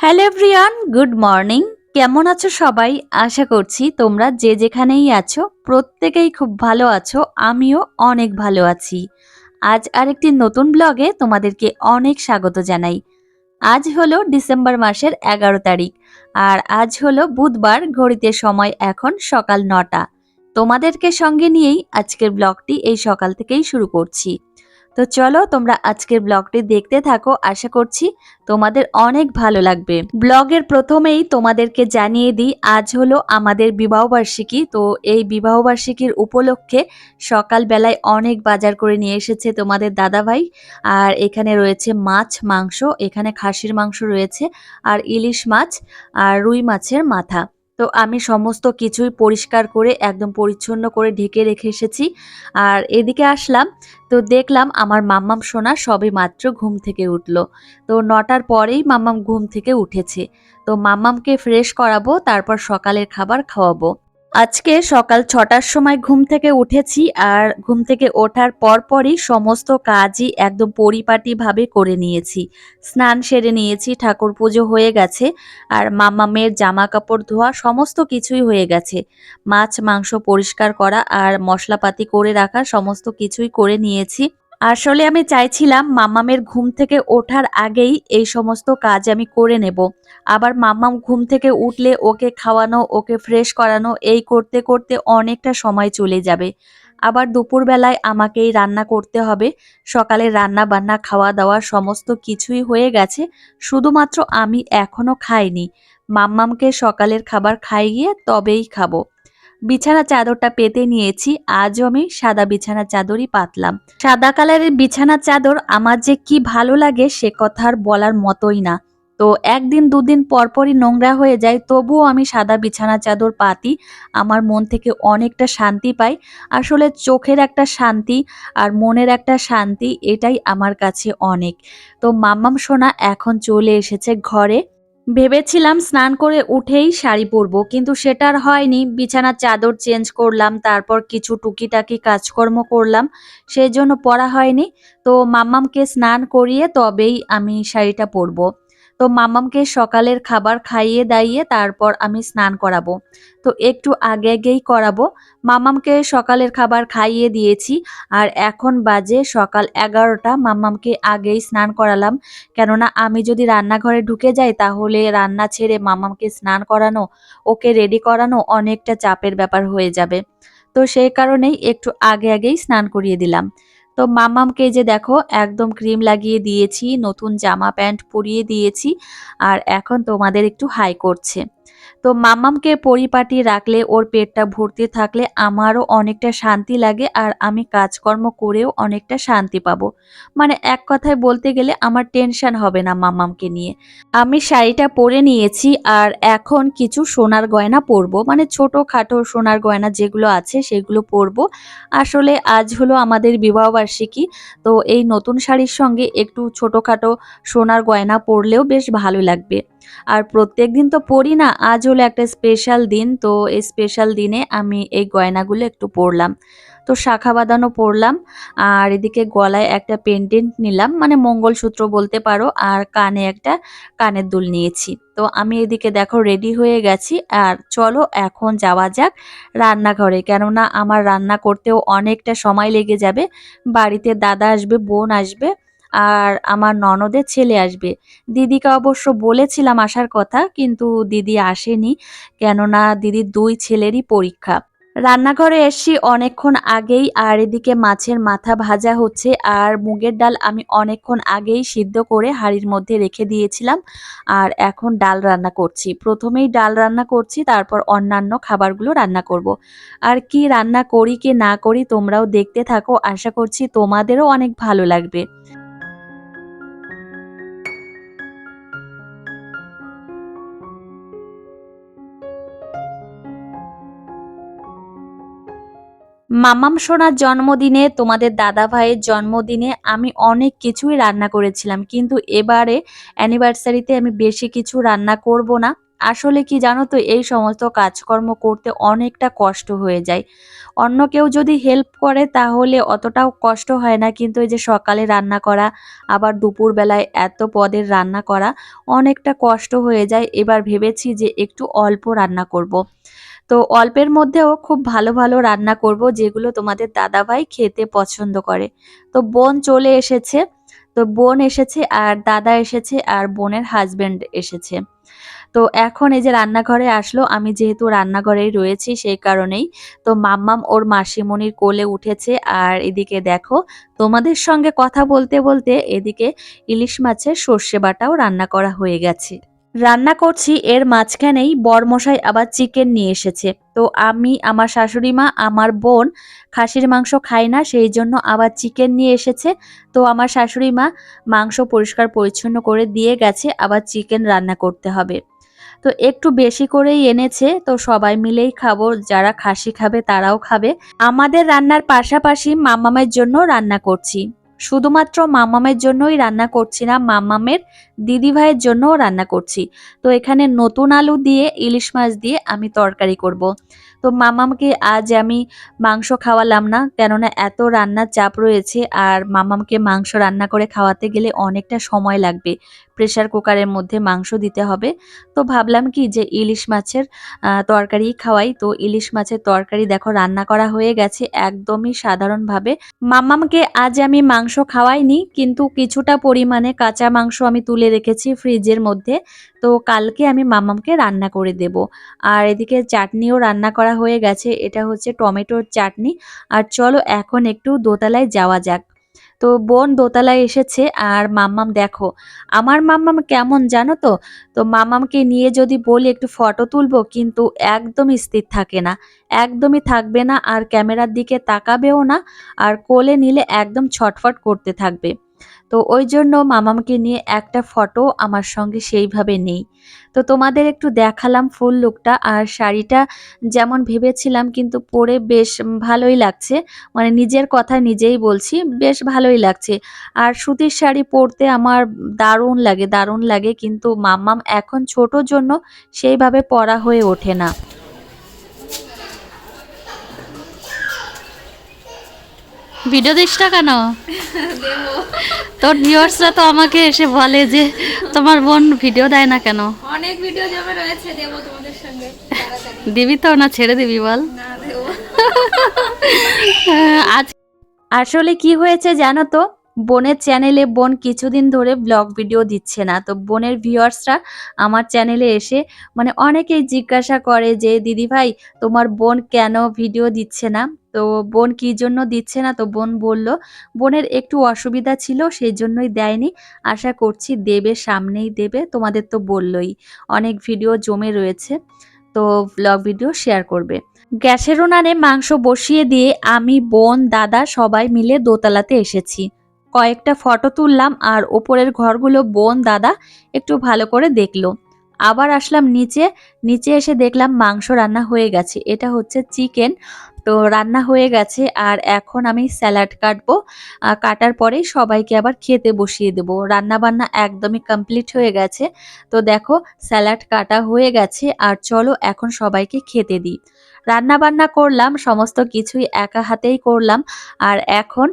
Hello everyone good morning কেমন আছো সবাই? আশা করছি তোমরা যে যেখানেই আছো, প্রত্যেকেই খুব ভালো আছো। আমিও অনেক ভালো আছি। আজ আরেকটি নতুন ব্লগে তোমাদেরকে অনেক স্বাগত জানাই। আজ হলো ডিসেম্বর মাসের এগারো তারিখ, আর আজ হলো বুধবার, ঘড়িতে সময় এখন সকাল নটা। তোমাদেরকে সঙ্গে নিয়েই আজকের ব্লগটি এই সকাল থেকেই শুরু করছি। তো চলো তোমরা আজকের ব্লগটি দেখতে থাকো, আশা করছি তোমাদের অনেক ভালো লাগবে। ব্লগের প্রথমেই তোমাদেরকে জানিয়ে দিই, আজ হলো আমাদের বিবাহবার্ষিকী তো এই বিবাহবার্ষিকীর উপলক্ষে সকালবেলায় অনেক বাজার করে নিয়ে এসেছে তোমাদের দাদাভাই। আর এখানে রয়েছে মাছ, মাংস, এখানে খাসির মাংস রয়েছে, আর ইলিশ মাছ, আর রুই মাছের মাথা। তো আমি সমস্ত কিছুই পরিষ্কার করে, একদম পরিচ্ছন্ন করে ঢেকে রেখে এসেছি। আর এদিকে আসলাম, তো দেখলাম আমার মাম্মাম সোনা সবে মাত্র ঘুম থেকে উঠল। তো নটার পরেই মাম্মাম ঘুম থেকে উঠেছে। তো মাম্মামকে ফ্রেশ করাবো, তারপর সকালের খাবার খাওয়াবো। আজকে সকাল ছটার সময় ঘুম থেকে উঠেছি আর ঘুম থেকে ওঠার পরপরই সমস্ত কাজই একদম পরিপাটিভাবে করে নিয়েছি। স্নান সেরে নিয়েছি, ঠাকুর পুজো হয়ে গেছে আর মামামের জামা কাপড় ধোয়া সমস্ত কিছুই হয়ে গেছে। মাছ, মাংস পরিষ্কার করা আর মশলাপাতি করে রাখা সমস্ত কিছুই করে নিয়েছি। আসলে আমি চাইছিলাম মাম্মামের ঘুম থেকে ওঠার আগেই এই সমস্ত কাজ আমি করে নেব। আবার মাম্মাম ঘুম থেকে উঠলে ওকে খাওয়ানো, ওকে ফ্রেশ করানো, এই করতে করতে অনেকটা সময় চলে যাবে। আবার দুপুরবেলায় আমাকেই রান্না করতে হবে। সকালে রান্না বান্না খাওয়া দাওয়া সমস্ত কিছুই হয়ে গেছে। শুধুমাত্র আমি এখনও খাইনি। মাম্মামকে সকালের খাবার খাইয়ে তবেই খাব। বিছানা চাদরটা পেতে নিয়েছি, আজও আমি সাদা বিছানা চাদরই পাতলাম। সাদা কালারের বিছানা চাদর আমার যে কি ভালো লাগে সে কথা আর বলার মতোই না। তো একদিন দুদিন পরপরই নোংরা হয়ে যায়, তবুও আমি সাদা বিছানা চাদর পাতি, আমার মন থেকে অনেকটা শান্তি পাই। আসলে চোখের একটা শান্তি আর মনের একটা শান্তি এটাই আমার কাছে অনেক। তো মাম্মাম সোনা এখন চলে এসেছে ঘরে। ভেবেছিলাম স্নান করে উঠেই শাড়ি পরব, কিন্তু সেটার হয়নি। বিছানার চাদর চেঞ্জ করলাম, তারপর কিছু টুকিটাকি কাজকর্ম করলাম সেই জন্য পরা হয়নি। তো মাম্মামকে স্নান করিয়ে তবেই আমি শাড়িটা পরবো। তো মামামকে সকালের খাবার খাইয়ে দাইয়ে তারপর আমি স্নান করাবো। তো একটু আগে আগেই করাবো। মামামকে সকালের খাবার খাইয়ে দিয়েছি আর এখন বাজে সকাল এগারোটা। মামামকে আগেই স্নান করালাম। কেননা আমি যদি রান্নাঘরে ঢুকে যাই তাহলে রান্না ছেড়ে মামামকে স্নান করানো, ওকে রেডি করানো অনেকটা চাপের ব্যাপার হয়ে যাবে। তো সেই কারণেই একটু আগে আগেই স্নান করিয়ে দিলাম। তো মামামকে যে দেখো, একদম ক্রিম লাগিয়ে দিয়েছি, নতুন জামা প্যান্ট পরিয়ে দিয়েছি, আর এখন তোমাদের একটু হাই করছে। তো মামামকে পরিপাটি রাখলে ওর পেটটা ভর্তি থাকলে আমারও অনেকটা শান্তি লাগে আর আমি কাজকর্ম করেও অনেকটা শান্তি পাবো। মানে এক কথায় বলতে গেলে আমার টেনশন হবে না মামামকে নিয়ে। আমি শাড়িটা পরে নিয়েছি আর এখন কিছু সোনার গয়না পরবো। মানে ছোট খাটো সোনার গয়না যেগুলো আছে সেগুলো পরবো। আসলে আজ হলো আমাদের বিবাহবার্ষিকী, তো এই নতুন শাড়ির সঙ্গে একটু ছোটোখাটো সোনার গয়না পরলেও বেশ ভালো লাগবে। আর প্রত্যেক দিন তো পরি না, আজ হলো একটা স্পেশাল দিন, তো এই স্পেশাল দিনে আমি এই গয়নাগুলো একটু পরলাম। তো শাখা বাঁধানো পরলাম, আর এদিকে গলায় একটা পেন্ডেন্ট নিলাম মানে মঙ্গলসূত্র বলতে পারো, আর কানে একটা কানের দুল নিয়েছি। তো আমি এদিকে দেখো রেডি হয়ে গেছি, আর চলো এখন যাওয়া যাক রান্নাঘরে, কেননা আমার রান্না করতেও অনেকটা সময় লেগে যাবে, বাড়িতে দাদা আসবে, বোন আসবে আর আমার ননদের ছেলে আসবে। দিদিকে অবশ্য বলেছিলাম আসার কথা, কিন্তু দিদি আসেনি, কেননা দিদির দুই ছেলেরই পরীক্ষা। রান্নাঘরে এসছি অনেকক্ষণ আগেই, আর এদিকে মাছের মাথা ভাজা হচ্ছে, আর মুগের ডাল আমি অনেকক্ষণ আগেই সিদ্ধ করে হাঁড়ির মধ্যে রেখে দিয়েছিলাম, আর এখন ডাল রান্না করছি। প্রথমেই ডাল রান্না করছি, তারপর অন্যান্য খাবারগুলো রান্না করব। আর কি রান্না করি কি না করি তোমরাও দেখতে থাকো, আশা করছি তোমাদেরও অনেক ভালো লাগবে। মামাম সোনার জন্মদিনে, তোমাদের দাদা ভাইয়ের জন্মদিনে আমি অনেক কিছুই রান্না করেছিলাম। কিন্তু এবারে অ্যানিভার্সারিতে আমি বেশি কিছু রান্না করব না। আসলে কি জানো তো, এই সমস্ত কাজকর্ম করতে অনেকটা কষ্ট হয়ে যায়। অন্য কেউ যদি হেল্প করে, তাহলে অতটাও কষ্ট হয় না। কিন্তু এই যে সকালে রান্না করা, আবার দুপুরবেলায় এত পদের রান্না করা, অনেকটা কষ্ট হয়ে যায়। এবার ভেবেছি যে একটু অল্প রান্না করব। তো অল্পের মধ্যেও খুব ভালো ভালো রান্না করব, যেগুলো তোমাদের দাদাভাই খেতে পছন্দ করে। তো বোন চলে এসেছে, তো বোন এসেছে আর দাদা এসেছে আর বোনের হাজব্যান্ড এসেছে। তো এখন এই যে রান্নাঘরে আসলো, আমি যেহেতু রান্নাঘরেই রয়েছি সেই কারণেই, তো মাম্মাম ওর মাসিমণির কোলে উঠেছে আর এদিকে দেখো, তোমাদের সঙ্গে কথা বলতে বলতে এদিকে ইলিশ মাছের সর্ষে বাটাও রান্না করা হয়ে গেছে। রান্না করছি, এর মাঝখানেই বরমশাই আবার চিকেন নিয়ে এসেছে। তো আমি, আমার শাশুড়ি মা, আমার বোন খাসির মাংস খাই না, সেই জন্য আবার চিকেন নিয়ে এসেছে। তো আমার শাশুড়ি মা মাংস পরিষ্কার পরিচ্ছন্ন করে দিয়ে গেছে, আবার চিকেন রান্না করতে হবে। তো একটু বেশি করেই এনেছে, তো সবাই মিলেই খাব, যারা খাসি খাবে তারাও খাবে। আমাদের রান্নার পাশাপাশি মামামের জন্য রান্না করছি। শুধুমাত্র মামামের জন্যই রান্না করছি না, মামামের দিদি ভাইয়ের জন্যও রান্না করছি তো এখানে নতুন আলু দিয়ে, ইলিশ মাছ দিয়ে আমি তরকারি করব। তো মামামকে আজ আমি মাংস খাওয়ালাম না, কেননা এত রান্নার চাপ রয়েছে আর মামামকে মাংস রান্না করে খাওয়াতে গেলে অনেকটা সময় লাগবে প্রেশার কুকারের মধ্যে মাংস দিতে হবে। তো ভাবলাম কি যে ইলিশ মাছের তরকারি খাওয়াই। তো ইলিশ মাছের তরকারি দেখো রান্না করা হয়ে গেছে একদমই সাধারণভাবে। মামামকে আজ আমি মাংস খাওয়াইনি, কিন্তু কিছুটা পরিমাণে কাঁচা মাংস আমি তুলে রেখেছি ফ্রিজের মধ্যে। তো কালকে আমি মামামকে রান্না করে দেব। আর এদিকে চাটনিও রান্না করা হয়ে গেছে। এটা হচ্ছে টমেটোর চাটনি। আর চলো এখন একটু দোতলায় যাওয়া যাক। তো বোন দোতলায় এসেছে আর মাম্মাম দেখো, আমার মাম্মাম কেমন জানো তো? তো মাম্মামকে নিয়ে যদি বলি একটু ফটো তুলব কিন্তু একদম স্থির থাকে না, একদমই থাকবে না আর ক্যামেরার দিকে তাকাবেও না আর কোলে নিলে একদম ছটফট করতে থাকবে। তো ওই জন্য মামামকে নিয়ে একটা ফটো আমার সঙ্গে সেইভাবে নেই। তো তোমাদের একটু দেখালাম ফুল লুকটা আর শাড়িটা যেমন ভেবেছিলাম কিন্তু পরে বেশ ভালোই লাগছে। মানে নিজের কথা নিজেই বলছি বেশ ভালোই লাগছে। আর সুতির শাড়ি পরতে আমার দারুণ লাগে দারুণ লাগে কিন্তু মাম্মাম এখন ছোট জন্য সেইভাবে পরা হয়ে ওঠে না। ভিডিও দিস না কেন? তোর ভিউয়ার্সরা তো আমাকে এসে বলে যে তোমার বোন ভিডিও দেয় না কেন? অনেক ভিডিও জমা রয়েছে দেবো তোমাদের সঙ্গে। দিবি তো না ছেড়ে দিবি বল। না দেবো। আজ আসলে কি হয়েছে জানো তো? বোনের চ্যানেলে বোন কিছুদিন ধরে ব্লগ ভিডিও দিচ্ছে না। তো বোনের ভিউয়ার্সরা আমার চ্যানেলে এসে মানে অনেকেই জিজ্ঞাসা করে যে দিদি ভাই তোমার বোন কেন ভিডিও দিচ্ছে না? তো বোন কি জন্য দিচ্ছে না? তো বোন বলল, বোনের একটু অসুবিধা ছিল, সেই জন্যই দেয়নি। আশা করছি দেবে, সামনেই দেবে। তোমাদের তো বললই, অনেক ভিডিও জমে রয়েছে। তো ব্লগ ভিডিও শেয়ার করবে। গ্যাসের উনানে মাংস বসিয়ে দিয়ে আমি, বোন, দাদা সবাই মিলে দোতলাতে এসেছি। কয়েকটা ফটো তুললাম আর ওপরের ঘরগুলো বোন, দাদা একটু ভালো করে দেখল। আবার আসলাম নিচে। নিচে এসে দেখলাম মাংস রান্না হয়ে গেছে। এটা হচ্ছে চিকেন তো রান্না হয়ে গেছে আর এখন আমি স্যালাড কাটবো। কাটার পরেই সবাইকে আবার খেতে বসিয়ে দেবো। রান্না বান্না একদমই কমপ্লিট হয়ে গেছে। তো দেখো, স্যালাড কাটা হয়ে গেছে আর চলো এখন সবাইকে খেতে দিই। রান্না বান্না করলাম, সমস্ত কিছুই একা হাতেই করলাম। আর এখন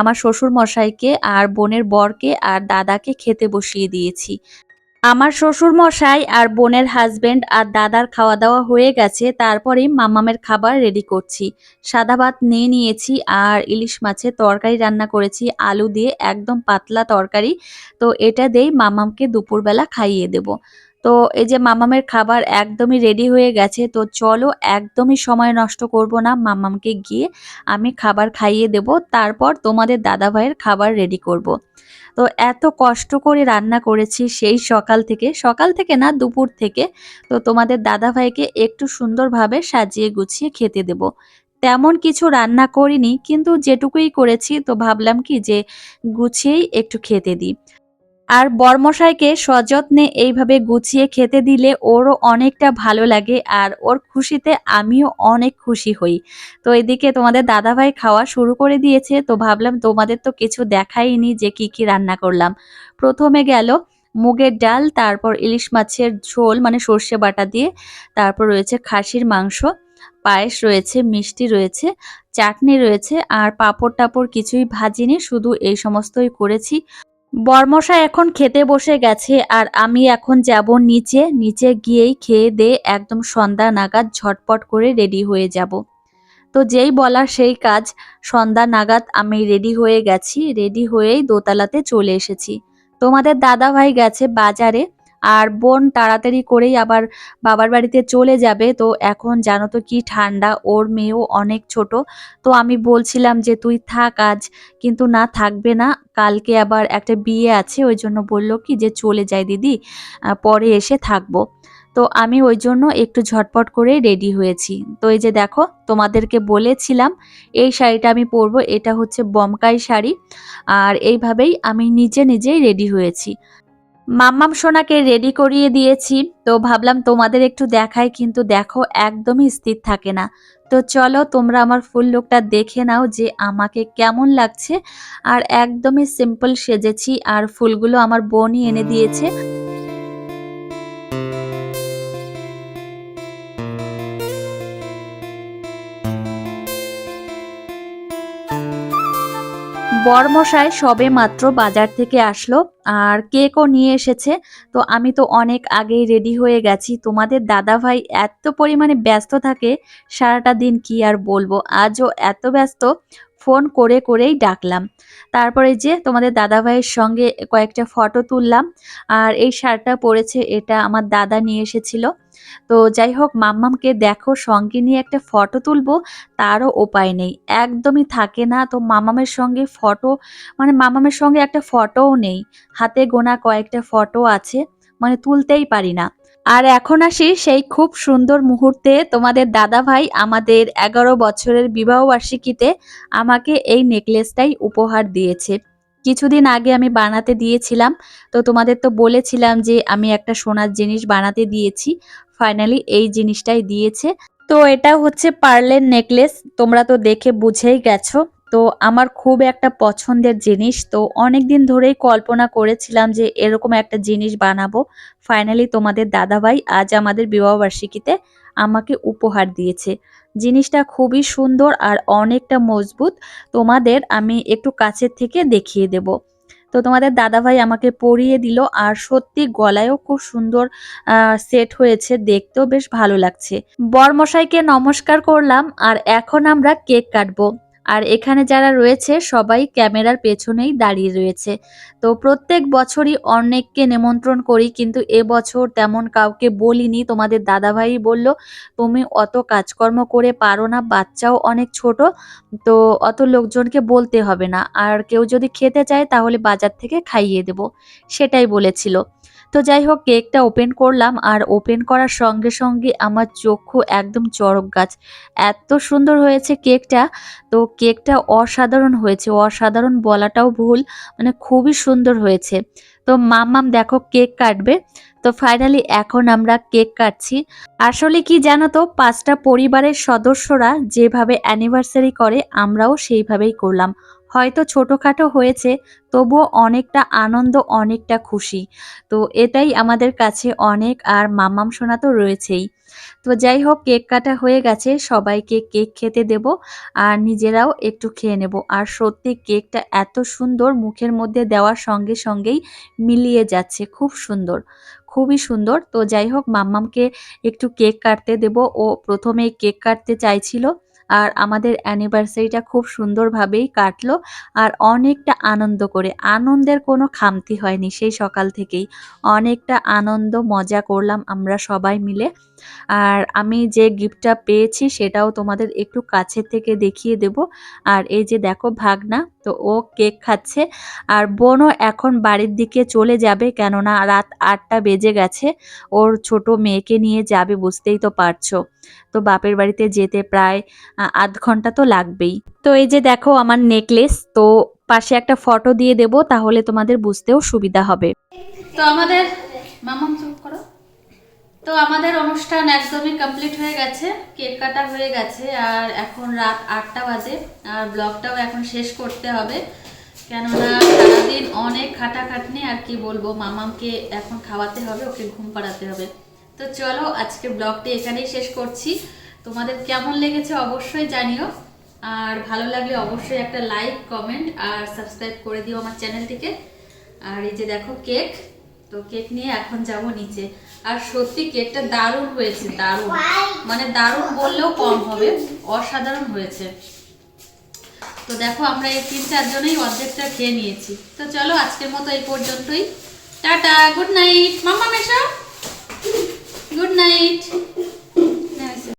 আমার শ্বশুর মশাইকে আর বোনের বরকে আর দাদাকে খেতে বসিয়ে দিয়েছি। আমার শ্বশুর মশাই আর বোনের হাজবেন্ড আর দাদার খাওয়া দাওয়া হয়ে গেছে তারপরে মামামের খাবার রেডি করছি। সাদা ভাত নিয়ে নিয়েছি আর ইলিশ মাছের তরকারি রান্না করেছি, আলু দিয়ে একদম পাতলা তরকারি। তো এটা দিয়েই মামামকে দুপুরবেলা খাইয়ে দেব। তো এই যে মামামের খাবার একদমই রেডি হয়ে গেছে, তো চলো একদমই সময় নষ্ট করব না মামামকে গিয়ে আমি খাবার খাইয়ে দেব, তারপর তোমাদের দাদা ভাইয়ের খাবার রেডি করব। তো এত কষ্ট করে রান্না করেছি সেই সকাল থেকে সকাল থেকে না দুপুর থেকে, তো তোমাদের দাদা ভাইকে একটু সুন্দরভাবে সাজিয়ে গুছিয়ে খেতে দেব তেমন কিছু রান্না করিনি, কিন্তু যেটুকুই করেছি, তো ভাবলাম কি যে গুছিয়েই একটু খেতে দিই আর বরমশাইকে সযত্নে এইভাবে গুছিয়ে খেতে দিলে ওরও অনেকটা ভালো লাগে আর ওর খুশিতে আমিও অনেক খুশি হই। তো এদিকে তোমাদের দাদাভাই খাওয়া শুরু করে দিয়েছে, তো ভাবলাম তোমাদের তো কিছু দেখাইনি যে কি কি রান্না করলাম। প্রথমে গেল মুগের ডাল, তারপর ইলিশ মাছের ঝোল মানে সর্ষে বাটা দিয়ে, তারপর রয়েছে খাসির মাংস, পায়েস রয়েছে, মিষ্টি রয়েছে, চাটনি রয়েছে, আর পাঁপড় টাপড় কিছুই ভাজিনি, শুধু এই সমস্তই করেছি। বর্মশা এখন খেতে বসে গেছে আর আমি এখন যাব নিচে নিচে গিয়েই খেয়ে দে একদম সন্ধ্যা নাগাদ ঝটপট করে রেডি হয়ে যাব। তো যেই বলার সেই কাজ, সন্ধ্যা নাগাদ আমি রেডি হয়ে গেছি রেডি হয়েই দোতলাতে চলে এসেছি। তোমাদের দাদা ভাই গেছে বাজারে আর বোন তাড়াতাড়ি করেই আবার বাবার বাড়িতে চলে যাবে। তো এখন জানো তো কি ঠান্ডা, ওর মেয়েও অনেক ছোট। তো আমি বলছিলাম যে, তুই থাক আজ। কিন্তু না, থাকবে না। কালকে আবার একটা বিয়ে আছে, ওই জন্য বলল কি যে, চলে যায় দিদি পরে এসে থাকব। তো আমি ওই জন্য একটু ঝটপট করে রেডি হয়েছি। তো এই যে দেখো, তোমাদেরকে বলেছিলাম, এই শাড়িটা আমি পরবো, এটা হচ্ছে বমকাই শাড়ি। আর এইভাবেই আমি নিজে নিজেই রেডি হয়েছি। মাম্মাম সোনাকে রেডি করিয়ে দিয়েছি। তো ভাবলাম তোমাদের একটু দেখাই, কিন্তু দেখো একদমই স্থির থাকে না। তো চলো তোমরা আমার ফুল লুকটা দেখে নাও যে আমাকে কেমন লাগছে। আর একদমই সিম্পল সেজেছি, আর ফুলগুলো আমার বোনই এনে দিয়েছে। বরমশাই সবে মাত্র বাজার থেকে আসলো, আর কেকও নিয়ে এসেছে। তো আমি তো অনেক আগেই রেডি হয়ে গেছি। তোমাদের দাদা ভাই এত পরিমাণে ব্যস্ত থাকে, সারাটা দিন কি আর বলব? আজও এত ব্যস্ত। ফোন করে করেই ডাকলাম। তারপরে যে তোমাদের দাদা ভাইয়ের সঙ্গে কয়েকটা ফটো তুললাম, আর এই শার্টটা পরেছে এটা আমার দাদা নিয়ে এসেছিল। তো যাই হোক, মাম্মামকে দেখো, সঙ্গে নিয়ে একটা ফটো তুলবো, তারও উপায় নেই। একদমই থাকে না, তো মামামের সঙ্গে ফটো মানে মামামের সঙ্গে একটা ফটোও নেই। হাতে গোনা কয়েকটা ফটো আছে মানে তুলতেই পারি না। আর এখন আসি সেই খুব সুন্দর মুহূর্তে তোমাদের দাদা ভাই আমাদের এগারো বছরের বিবাহ বার্ষিকীতে আমাকে এই নেকলেসটাই উপহার দিয়েছে। কিছুদিন আগে আমি বানাতে দিয়েছিলাম, তো তোমাদের তো বলেছিলাম যে আমি একটা সোনার জিনিস বানাতে দিয়েছি, ফাইনালি এই জিনিসটাই দিয়েছে। তো এটা হচ্ছে পার্লের নেকলেস, তোমরা তো দেখে বুঝেই গেছো। তো আমার খুব একটা পছন্দের জিনিস। তো অনেক দিন ধরেই কল্পনা করেছিলাম যে এরকম একটা জিনিস বানাবো। ফাইনালি তোমাদের দাদাভাই আজ আমাদের বিবাহবার্ষিকীতে আমাকে উপহার দিয়েছে। জিনিসটা খুবই সুন্দর আর অনেকটা মজবুত। তোমাদের আমি একটু কাছের থেকে দেখিয়ে দেব। তো তোমাদের দাদাভাই আমাকে পরিয়ে দিল আর সত্যি গলায়ও খুব সুন্দর সেট হয়েছে। দেখতেও বেশ ভালো লাগছে। বরমশাইকে নমস্কার করলাম আর এখন আমরা কেক কাটবো। আর এখানে যারা রয়েছে, সবাই ক্যামেরার পেছনেই দাঁড়িয়ে রয়েছে। তো প্রত্যেক বছরই অনেককে নিমন্ত্রণ করি, কিন্তু এবছর তেমন কাউকে বলিনি। তোমাদের দাদাভাই বলল, তুমি অত কাজকর্ম করে পারো না, বাচ্চাও অনেক ছোট, তো অত লোকজনকে বলতে হবে না। আর কেউ যদি খেতে চায়, তাহলে বাজার থেকে খাইয়ে দেব। সেটাই বলেছিল। তো যাই হোক, কেকটা ওপেন করলাম, আর ওপেন করার সঙ্গে সঙ্গে আমার চক্ষু একদম চড়ক গাছ। এত সুন্দর হয়েছে কেকটা। তো কেকটা অসাধারণ হয়েছে, অসাধারণ বলাটাও ভুল মানে খুবই সুন্দর হয়েছে। তো মাম্মাম দেখো কেক কাটবে। তো ফাইনালি এখন আমরা কেক কাটছি। আসলে কি জানো তো, পাঁচটা পরিবারের সদস্যরা যেভাবে অ্যানিভার্সারি করে, আমরাও সেইভাবেই করলাম। হয়তো ছোটোখাটো হয়েছে, তবুও অনেকটা আনন্দ, অনেকটা খুশি। তো এটাই আমাদের কাছে অনেক আর মাম্মাম সোনা তো রয়েছেই। তো যাই হোক, কেক কাটা হয়ে গেছে, সবাইকে কেক খেতে দেব আর নিজেরাও একটু খেয়ে নেব। আর সত্যি কেকটা এত সুন্দর মুখের মধ্যে দেওয়ার সঙ্গে সঙ্গেই মিলিয়ে যাচ্ছে, খুব সুন্দর, খুবই সুন্দর। তো যাই হোক মাম্মামকে একটু কেক কাটতে দেব। ও প্রথমে কেক কাটতে চাইছিল আর আমাদের অ্যানিভার্সারিটা খুব সুন্দরভাবেই কাটলো আর অনেকটা আনন্দ করে। আনন্দের কোনো খামতি হয়নি সেই সকাল থেকেই। অনেকটা আনন্দ, মজা করলাম আমরা সবাই মিলে। আর আমি যে গিফটটা পেয়েছি সেটাও তোমাদের একটু কাছের থেকে দেখিয়ে দেব। আর এই যে দেখো ভাগনা, তো ও কেক খাচ্ছে। আর বোনও এখন বাড়ির দিকে চলে যাবে কেননা রাত আটটা বেজে গেছে। ওর ছোট মেয়েকে নিয়ে যাবে বুঝতেই তো পারছ। তো বাপের বাড়িতে যেতে প্রায় আধ ঘণ্টা তো লাগবেই। তো এই যে দেখো আমার নেকলেস, তো পাশে একটা ফটো দিয়ে দেব, তাহলে তোমাদের বুঝতেও সুবিধা হবে। তো আমাদের করো তো আমাদের অনুষ্ঠান একদমই কমপ্লিট হয়ে গেছে কেক কাটা হয়ে গেছে, আর এখন রাত আটটা বাজে, আর ব্লগটাও এখন শেষ করতে হবে। কেননা সারাদিন অনেক খাটাখাটনি, আর কি বলব, মামামকে এখন খাওয়াতে হবে, ওকে ঘুম পাড়াতে হবে। তো চলো, আজকে ব্লগটি এখানেই শেষ করছি। তোমাদের কেমন লেগেছে অবশ্যই জানিও, আর ভালো লাগলে অবশ্যই একটা লাইক কমেন্ট আর সাবস্ক্রাইব করে দিও আমার চ্যানেলটিকে আর এই যে দেখো কেক তো কেক নিয়ে এখন যাব নিচে। আর সত্যি কেকটা দারুণ হয়েছে দারুণ। মানে দারুণ বললেও কম হবে অসাধারণ হয়েছে। তো দেখো আমরা এই তিন চারজনেই অর্ধেকটা খেয়ে নিয়েছি। তো চলো আজকের মতো এই পর্যন্তই। Tata good night. মাম্মা মেশা গুড নাইট।